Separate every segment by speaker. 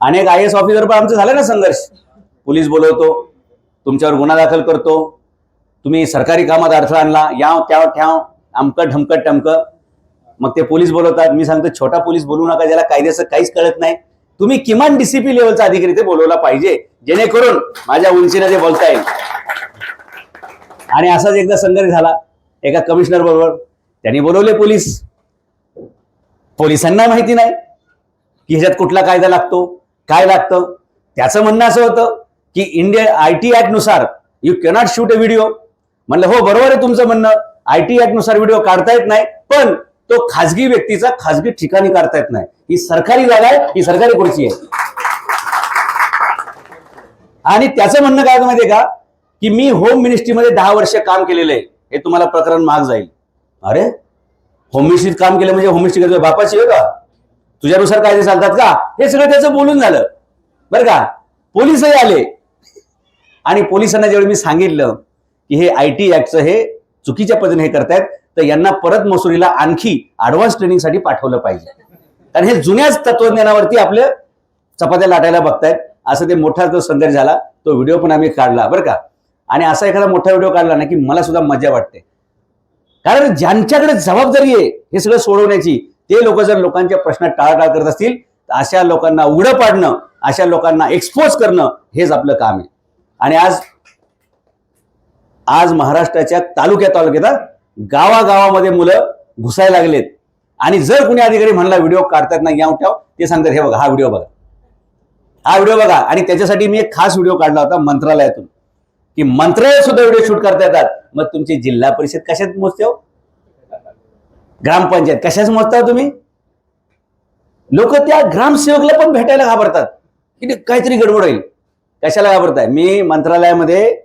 Speaker 1: अनेक I S officer पण आमचं झालं ना संघर्ष. पोलीस बोलवतो तुमच्यावर गुन्हा दाखल करतो. तुम्ही सरकारी कामात अडथळा आणला याव त्याव ठ्याव आमकं ढमकं टमकं. मग ते पोलीस बोलवतात. मी सांगतो छोटा पोलीस बोलू नका ज्याला कायद्याचं काहीच कळत नाही. तुम्ही किमान डीसीपी लेवलचा अधिकारी ते बोलवला पाहिजे जेणेकरून माझ्या उंचीने ते बोलता येईल. आणि असाच एकदा संघर्ष झाला एका कमिशनर बरोबर. त्यांनी बोलवले पोलीस. पोलिसांना माहिती नाही की ह्याच्यात कुठला कायदा लागतो. काय लागतं? त्याचं म्हणणं असं होतं की इंडिया आय टी नुसार you cannot shoot a video म्हणलं हो बरोबर आहे तुमचं म्हणणं. आय टी नुसार व्हिडिओ काढता येत नाही पण तो खाजगी व्यक्तीचा खाजगी ठिकाणी काढता येत नाही. ही सरकारी जागा आहे ही सरकारी खुर्ची आहे. आणि त्याचं म्हणणं काय होतं माहितीये का? की मी होम मिनिस्ट्रीमध्ये दहा वर्ष काम केलेलं आहे. हे तुम्हाला प्रकरण महाग जाईल. अरे? होम मिनिस्ट्रीत काम केलं म्हणजे होम मिनिस्ट्री बापाची आहे का? तुझ्यानुसार कायदे चालतात का? हे सगळं त्याचं बोलून झालं. बरं का? पोलीसही आले. आणि पोलिसांना ज्यावेळी मी सांगितलं की हे आय टी ऍक्टचं हे चुकीच्या पद्धतीने हे करतायत तर यांना परत मसुरीला आणखी ऍडव्हान्स ट्रेनिंगसाठी पाठवलं पाहिजे. कारण हे जुन्याच तत्वज्ञानावरती आपल्या चपात्या लाटायला बघतायत. असं ते मोठा जो संघर्ष झाला तो व्हिडिओ पण आम्ही काढला बरं का? आणि असा एखादा मोठा व्हिडिओ काढला ना की मला सुद्धा मजा वाटते. कारण ज्यांच्याकडे जबाबदारी आहे हे सगळं सोडवण्याची ते लोक जर लोकांच्या प्रश्नात टाळाटाळ करत असतील तर अशा लोकांना उघडं पाडणं अशा लोकांना एक्सपोज करणं हेच आपलं काम आहे. आणि आज आज महाराष्ट्राच्या तालुक्या तालुक्यात गावागावामध्ये मुलं घुसायला लागलेत. आणि जर कुणी अधिकारी म्हणला व्हिडिओ काढतात ना या ठेव ते सांगतात हे बघा हा व्हिडिओ बघा. हा व्हिडिओ बघा. आणि त्याच्यासाठी मी एक खास व्हिडिओ काढला होता मंत्रालयातून की मंत्रालय सुद्धा व्हिडिओ शूट करता येतात. मग तुमची जिल्हा परिषद कशात मोजते हो? ग्रामपंचायत. कशाच मोजता तुम्ही? लोक त्या ग्रामसेवकला पण भेटायला घाबरतात. की ते काहीतरी गडबड होईल. कशाला घाबरताय? मी मंत्रालयामध्ये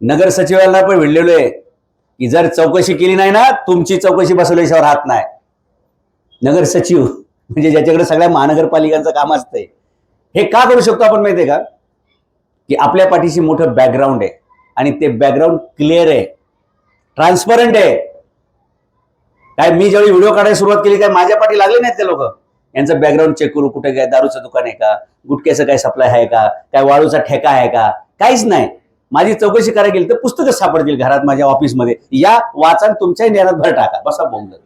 Speaker 1: नगर सचिवांना पण भिडलेलो आहे की जर चौकशी केली नाही ना तुमची चौकशी बसवल्याशिवाय राहत नाही. नगर सचिव म्हणजे ज्याच्याकडे सगळ्या महानगरपालिकांचं काम असतंय. हे का करू शकतो आपण माहितीये का? की आपल्या पाठीशी मोठं बॅकग्राऊंड आहे. आणि ते बॅकग्राऊंड क्लिअर आहे. ट्रान्सपरंट आहे. काय मी ज्यावेळी व्हिडिओ काढायला सुरुवात केली काय माझ्या पाठी लागले नाहीत ते लोक? यांचं बॅकग्राऊंड चेक करू कुठे काय दारूचं दुकान आहे का? गुटक्याचं काय सप्लाय आहे का? काय वाळूचा ठेका आहे का? काहीच नाही. माझी चौकशी करायला गेली तर पुस्तकच सापडतील घरात माझ्या ऑफिसमध्ये या वाचन तुमच्याही ज्ञानात भर टाका. बसा बोंबलत.